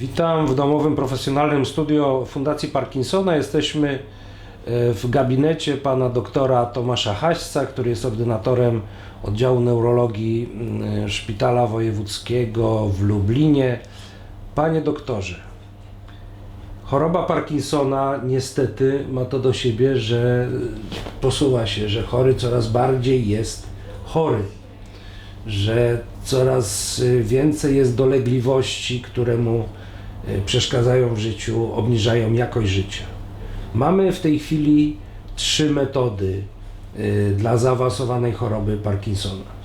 Witam w domowym profesjonalnym studio Fundacji Parkinsona. Jesteśmy e, w gabinecie pana doktora Tomasza Haśca, który jest ordynatorem oddziału neurologii mm, Szpitala Wojewódzkiego w Lublinie. Panie doktorze, choroba Parkinsona niestety ma to do siebie, że posuwa się, że chory coraz bardziej jest chory że coraz y, więcej jest dolegliwości, które mu y, przeszkadzają w życiu, obniżają jakość życia. Mamy w tej chwili trzy metody y, dla zaawansowanej choroby Parkinsona.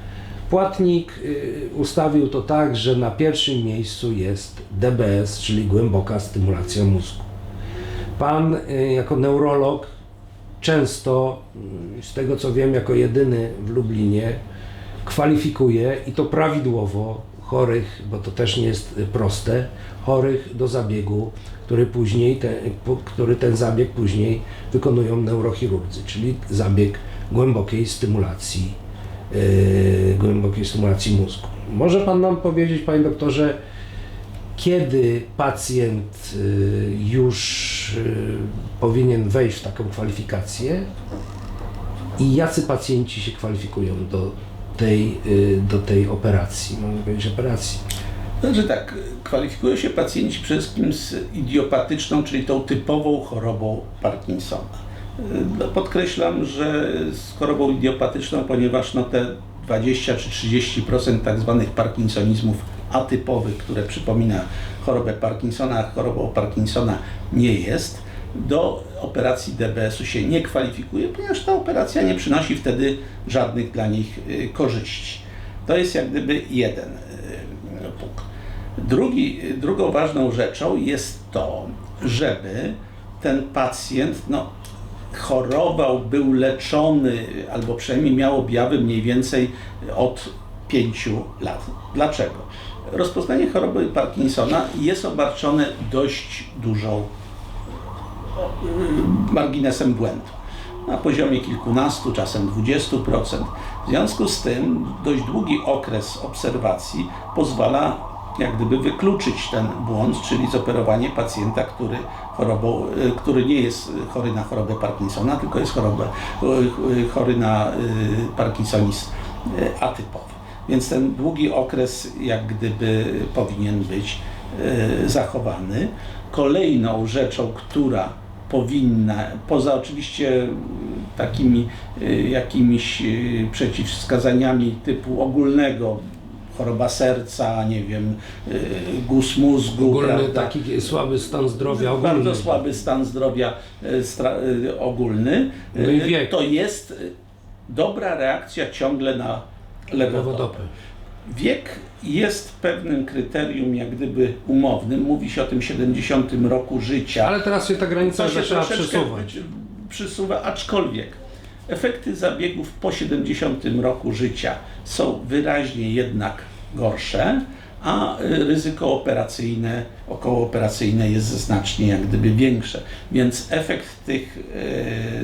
Płatnik y, ustawił to tak, że na pierwszym miejscu jest DBS, czyli głęboka stymulacja mózgu. Pan y, jako neurolog często, y, z tego co wiem, jako jedyny w Lublinie, kwalifikuje i to prawidłowo chorych, bo to też nie jest y, proste, chorych do zabiegu, który później, te, który ten zabieg później wykonują neurochirurdzy, czyli zabieg głębokiej stymulacji, yy, głębokiej stymulacji mózgu. Może Pan nam powiedzieć, Panie Doktorze, kiedy pacjent y, już y, powinien wejść w taką kwalifikację i jacy pacjenci się kwalifikują do tej, y, do tej operacji, mogę powiedzieć operacji. Znaczy tak, kwalifikują się pacjenci przede wszystkim z idiopatyczną, czyli tą typową chorobą Parkinsona. Y, no, Podkreślam, że z chorobą idiopatyczną, ponieważ no, te 20 czy 30% tak zwanych parkinsonizmów atypowych, które przypomina chorobę Parkinsona, a chorobą Parkinsona nie jest, do operacji DBS-u się nie kwalifikuje, ponieważ ta operacja nie przynosi wtedy żadnych dla nich y, korzyści. To jest jak gdyby jeden y, punkt. Drugi, drugą ważną rzeczą jest to, żeby ten pacjent no, chorował, był leczony, albo przynajmniej miał objawy mniej więcej od 5 lat. Dlaczego? Rozpoznanie choroby Parkinsona jest obarczone dość dużą marginesem błędu. Na poziomie kilkunastu, czasem 20%. W związku z tym dość długi okres obserwacji pozwala jak gdyby wykluczyć ten błąd, czyli zoperowanie pacjenta, który, chorobą, y, który nie jest chory na chorobę Parkinsona, tylko jest chorobę, y, y, chory na y, parkinsonizm y, atypowy. Więc ten długi okres jak gdyby powinien być y, zachowany. Kolejną rzeczą, która powinna, poza oczywiście takimi y, jakimiś y, przeciwwskazaniami typu ogólnego, choroba serca, nie wiem, y, guz mózgu, Ogólny prawda? taki słaby stan zdrowia ogólny. Bardzo słaby stan zdrowia ogólny. No. To jest dobra reakcja ciągle na lewodopę. Lewodopy. Wiek jest pewnym kryterium, jak gdyby umownym. Mówi się o tym 70 roku życia. Ale teraz się ta granica się przesuwać. Przysuwa, aczkolwiek efekty zabiegów po 70 roku życia są wyraźnie jednak gorsze, a ryzyko operacyjne, okołooperacyjne jest znacznie jak gdyby większe. Więc efekt tych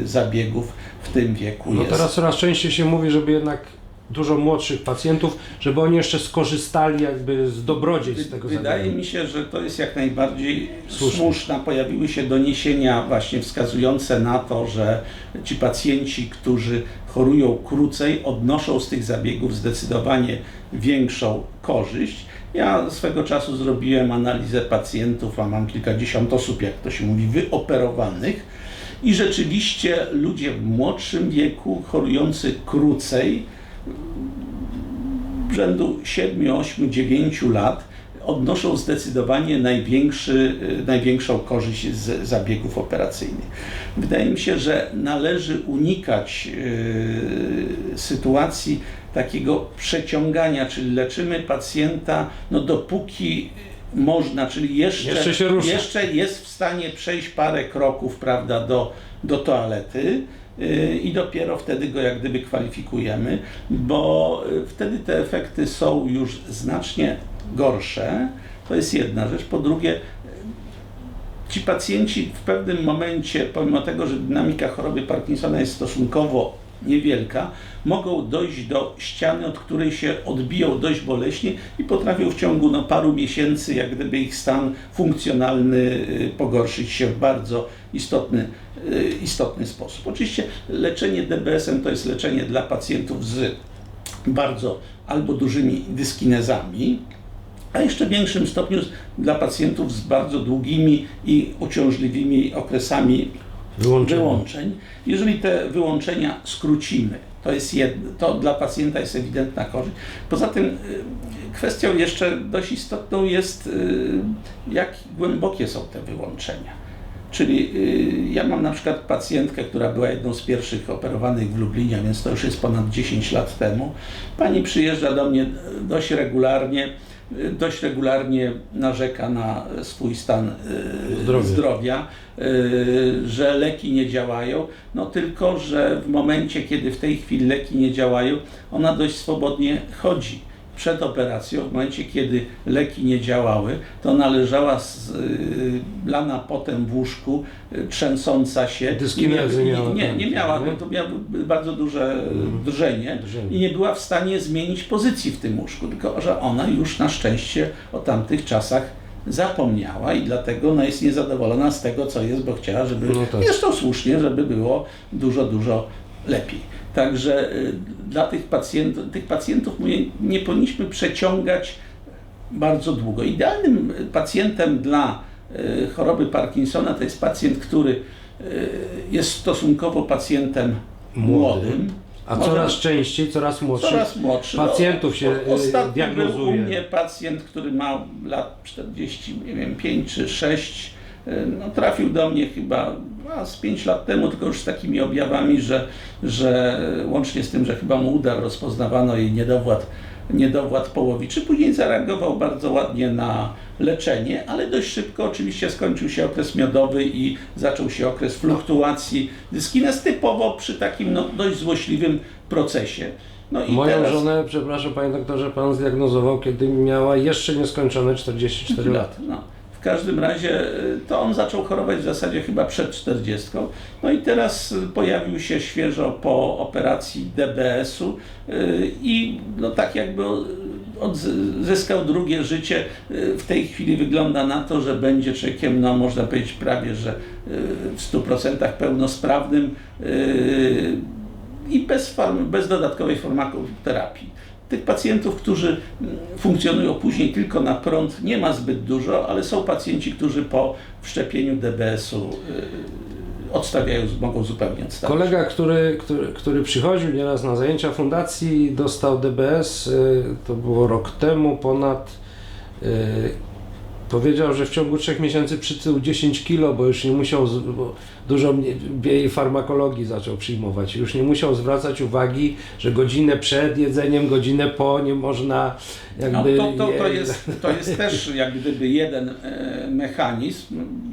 y, zabiegów w tym wieku No jest. teraz coraz częściej się mówi, żeby jednak dużo młodszych pacjentów, żeby oni jeszcze skorzystali jakby z dobrodziejstw tego Wydaje mi się, że to jest jak najbardziej Słuszne. słuszne. Pojawiły się doniesienia właśnie wskazujące na to, że ci pacjenci, którzy chorują krócej, odnoszą z tych zabiegów zdecydowanie większą korzyść. Ja swego czasu zrobiłem analizę pacjentów, a mam kilkadziesiąt osób, jak to się mówi, wyoperowanych. I rzeczywiście ludzie w młodszym wieku, chorujący krócej, rzędu 7, 8, 9 lat odnoszą zdecydowanie największy, y, największą korzyść z zabiegów operacyjnych. Wydaje mi się, że należy unikać y, sytuacji takiego przeciągania, czyli leczymy pacjenta no dopóki można, czyli jeszcze, Jeszcze jeszcze jest w stanie przejść parę kroków prawda, do, do toalety i dopiero wtedy go jak gdyby kwalifikujemy, bo y, wtedy te efekty są już znacznie gorsze. To jest jedna rzecz. Po drugie, y, ci pacjenci w pewnym momencie, pomimo tego, że dynamika choroby Parkinsona jest stosunkowo niewielka, mogą dojść do ściany, od której się odbiją dość boleśnie i potrafią w ciągu no, paru miesięcy, jak gdyby ich stan funkcjonalny y, pogorszyć się w bardzo istotny, y, istotny sposób. Oczywiście leczenie DBS-em to jest leczenie dla pacjentów z bardzo albo dużymi dyskinezami, a jeszcze w większym stopniu dla pacjentów z bardzo długimi i uciążliwymi okresami Wyłączenie. wyłączeń. Jeżeli te wyłączenia skrócimy, to jest jedno, to dla pacjenta jest ewidentna korzyść. Poza tym y, kwestią jeszcze dość istotną jest, y, jak głębokie są te wyłączenia. Czyli y, ja mam na przykład pacjentkę, która była jedną z pierwszych operowanych w Lublinie, więc to już jest ponad 10 lat temu. Pani przyjeżdża do mnie dość regularnie, dość regularnie narzeka na swój stan y, Zdrowia. y, że leki nie działają, no tylko, że w momencie, kiedy w tej chwili leki nie działają, ona dość swobodnie chodzi. Przed operacją, w momencie kiedy leki nie działały, to należała z, y, lana potem w łóżku, y, trzęsąca się. Dyskinezy nie, miała nie, nie, nie miała, nie? bo to miała bardzo duże drżenie Drżenie. i nie była w stanie zmienić pozycji w tym łóżku, tylko że ona już na szczęście o tamtych czasach zapomniała i dlatego ona jest niezadowolona z tego, co jest, bo chciała, żeby, No tak. zresztą słusznie, żeby było dużo, dużo lepiej. Także y, dla tych pacjentów, tych pacjentów mówię, nie powinniśmy przeciągać bardzo długo. Idealnym y, pacjentem dla y, choroby Parkinsona to jest pacjent, który jest stosunkowo pacjentem Młody. młodym. A Może- coraz częściej, coraz młodszych Coraz młodszy. pacjentów się o- y, Ostatnio diagnozuje. był u mnie pacjent, który ma lat 40, nie wiem, 5 czy 6. y, No, trafił do mnie chyba a, z 5 lat temu, tylko już z takimi objawami, że, że łącznie z tym, że chyba mu udar rozpoznawano i niedowład, niedowład połowiczy. Później zareagował bardzo ładnie na leczenie, ale dość szybko oczywiście skończył się okres miodowy i zaczął się okres fluktuacji dyskinez typowo przy takim no, dość złośliwym procesie. No Moją teraz... żonę, przepraszam panie doktorze, pan zdiagnozował, kiedy miała jeszcze nieskończone 44 lata. lat. No. W każdym razie y, to on zaczął chorować w zasadzie chyba przed 40. No i teraz y, pojawił się świeżo po operacji DBS-u y, i no tak jakby odzyskał drugie życie. W tej chwili wygląda na to, że będzie człowiekiem, no można powiedzieć prawie, że w 100% pełnosprawnym i bez, bez dodatkowej farmakoterapii. Tych pacjentów, którzy mm, funkcjonują później tylko na prąd, nie ma zbyt dużo, ale są pacjenci, którzy po wszczepieniu DBS-u y, odstawiają, mogą zupełnie odstawić. Kolega, który, który, który przychodził nieraz na zajęcia fundacji, dostał DBS, y, to było rok temu ponad. Powiedział, że w ciągu trzech miesięcy przytył 10 kilo, bo już nie musiał, dużo mniej farmakologii zaczął przyjmować. Już nie musiał zwracać uwagi, że godzinę przed jedzeniem, godzinę po nie można No, jakby... to, to, to, je- jest, to jest też jak gdyby jeden e, mechanizm.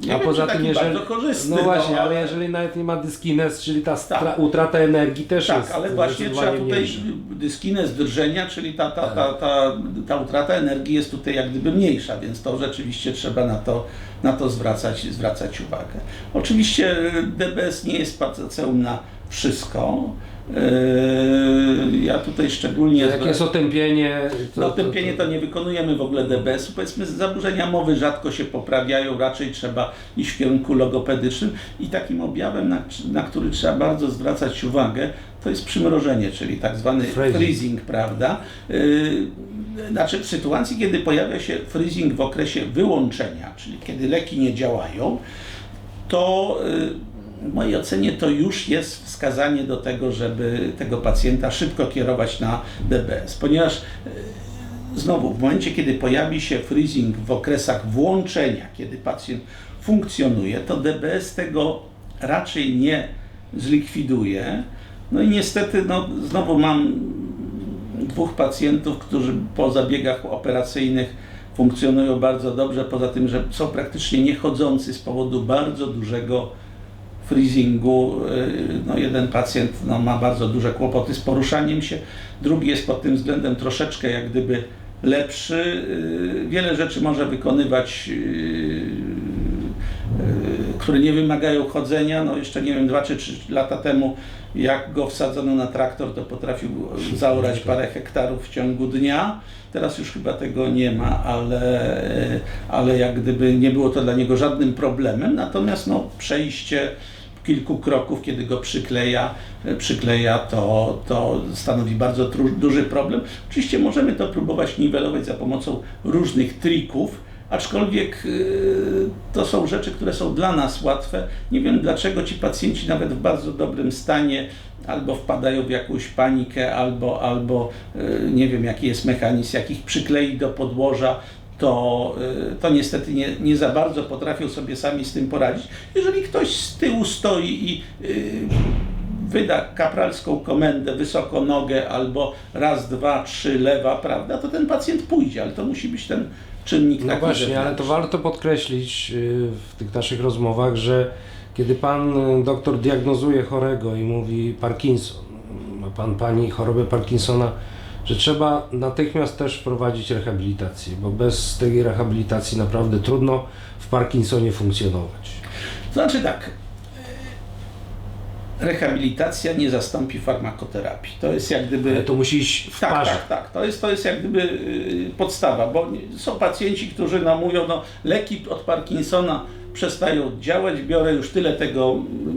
Nie A wiem, poza tym, jeżeli, bardzo korzystny. no właśnie, ale ale- jeżeli nawet nie ma dyskinez, czyli ta stra, Tak. utrata energii też Tak, jest ale właśnie trzeba tutaj dyskinez drżenia, czyli ta, ta, ta, ta, ta utrata energii jest tutaj jak gdyby mniejsza, więc to rzeczywiście trzeba na to, na to zwracać, zwracać uwagę. Oczywiście DBS nie jest panaceum na wszystko. Yy, Ja tutaj szczególnie... Jak jest otępienie, to, No tępienie to nie wykonujemy w ogóle DBS-u. Powiedzmy zaburzenia mowy rzadko się poprawiają, raczej trzeba iść w kierunku logopedycznym i takim objawem, na, na który trzeba bardzo zwracać uwagę, to jest przymrożenie, czyli tak zwany Freezing. freezing, prawda? Yy, znaczy w sytuacji, kiedy pojawia się freezing w okresie wyłączenia, czyli kiedy leki nie działają, to y, w mojej ocenie to już jest wskazanie do tego, żeby tego pacjenta szybko kierować na DBS, ponieważ y, znowu w momencie, kiedy pojawi się freezing w okresach włączenia, kiedy pacjent funkcjonuje, to DBS tego raczej nie zlikwiduje. No i niestety no, znowu mam dwóch pacjentów, którzy po zabiegach operacyjnych funkcjonują bardzo dobrze, poza tym, że są praktycznie niechodzący z powodu bardzo dużego freezingu. Yy, No, jeden pacjent no, ma bardzo duże kłopoty z poruszaniem się, drugi jest pod tym względem troszeczkę jak gdyby lepszy. Yy, Wiele rzeczy może wykonywać yy, które nie wymagają chodzenia. No jeszcze nie wiem, dwa czy trzy lata temu, jak go wsadzono na traktor, to potrafił zaorać parę hektarów w ciągu dnia. Teraz już chyba tego nie ma, ale, ale jak gdyby nie było to dla niego żadnym problemem. Natomiast no, przejście kilku kroków, kiedy go przykleja, przykleja to, to stanowi bardzo duży problem. Oczywiście możemy to próbować niwelować za pomocą różnych trików, aczkolwiek yy, to są rzeczy, które są dla nas łatwe. Nie wiem dlaczego ci pacjenci nawet w bardzo dobrym stanie albo wpadają w jakąś panikę, albo, albo yy, nie wiem jaki jest mechanizm, jak ich przyklei do podłoża, to, y, to niestety nie, nie za bardzo potrafią sobie sami z tym poradzić. Jeżeli ktoś z tyłu stoi i y, wyda kapralską komendę, wysoko nogę albo raz, dwa, trzy lewa, prawda, to ten pacjent pójdzie, ale to musi być ten czynnik No taki właśnie, ale to warto podkreślić y, w tych naszych rozmowach, że kiedy pan doktor diagnozuje chorego i mówi Parkinson, ma pan pani chorobę Parkinsona, że trzeba natychmiast też wprowadzić rehabilitację, bo bez tej rehabilitacji naprawdę trudno w Parkinsonie funkcjonować. Znaczy tak, y, rehabilitacja nie zastąpi farmakoterapii. To jest jak gdyby... Ale to musi iść w Tak, parze. tak, tak. To jest, to jest jak gdyby y, podstawa, bo są pacjenci, którzy nam mówią, no leki od Parkinsona przestają działać, biorę już tyle tego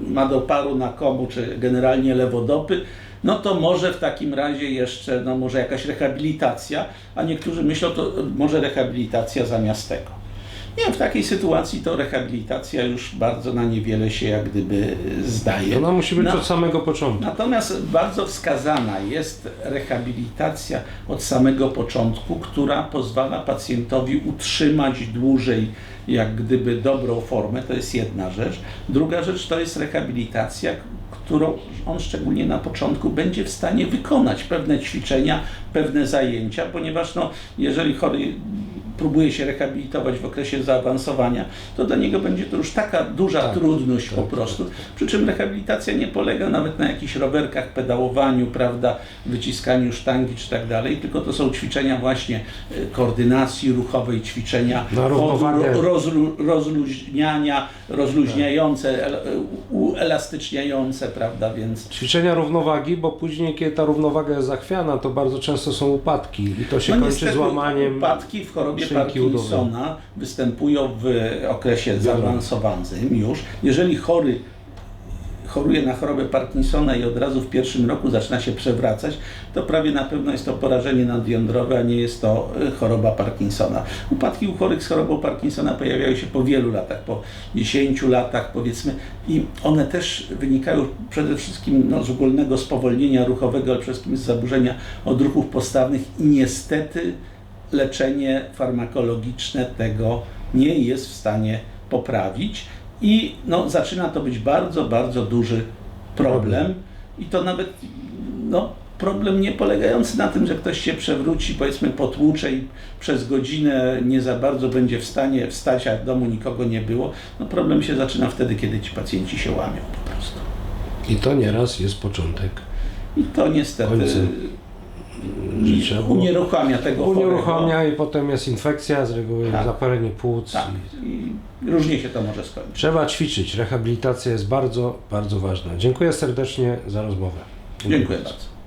madoparu na komu, czy generalnie lewodopy, no to może w takim razie jeszcze, no może jakaś rehabilitacja, a niektórzy myślą, to może rehabilitacja zamiast tego. Nie, w takiej sytuacji to rehabilitacja już bardzo na niewiele się jak gdyby zdaje. Ona musi być No. od samego początku. Natomiast bardzo wskazana jest rehabilitacja od samego początku, która pozwala pacjentowi utrzymać dłużej jak gdyby dobrą formę, to jest jedna rzecz. Druga rzecz to jest rehabilitacja, którą on szczególnie na początku będzie w stanie wykonać pewne ćwiczenia, pewne zajęcia, ponieważ no, jeżeli chory próbuje się rehabilitować w okresie zaawansowania, to dla niego będzie to już taka duża Tak, trudność po tak, prostu. tak, Przy czym rehabilitacja nie polega nawet na jakichś rowerkach, pedałowaniu, prawda, wyciskaniu sztangi czy tak dalej, tylko to są ćwiczenia właśnie e, koordynacji ruchowej, ćwiczenia rozlu, rozluźniania, rozluźniające, el, uelastyczniające, prawda, więc Ćwiczenia równowagi, bo później, kiedy ta równowaga jest zachwiana, to bardzo często są upadki i to się no kończy złamaniem. upadki w chorobie Parkinsona występują w okresie zaawansowanym już. Jeżeli chory choruje na chorobę Parkinsona i od razu w pierwszym roku zaczyna się przewracać, to prawie na pewno jest to porażenie nadjądrowe, a nie jest to y, choroba Parkinsona. Upadki u chorych z chorobą Parkinsona pojawiają się po wielu latach, po 10 latach powiedzmy i one też wynikają przede wszystkim no, z ogólnego spowolnienia ruchowego, ale przede wszystkim z zaburzenia odruchów postawnych i niestety leczenie farmakologiczne tego nie jest w stanie poprawić i no, zaczyna to być bardzo, bardzo duży problem i to nawet no, problem nie polegający na tym, że ktoś się przewróci, powiedzmy potłucze i przez godzinę nie za bardzo będzie w stanie wstać, a w domu nikogo nie było. No, problem się zaczyna wtedy, kiedy ci pacjenci się łamią po prostu. I to nieraz jest początek. I to niestety. Było- unieruchamia tego chorego. Unieruchamia i potem jest infekcja, z reguły Tak. zapalenie płuc. Tak, I różnie się to może skończyć. trzeba ćwiczyć. Rehabilitacja jest bardzo, bardzo ważna. Dziękuję serdecznie za rozmowę. Dziękuję bardzo.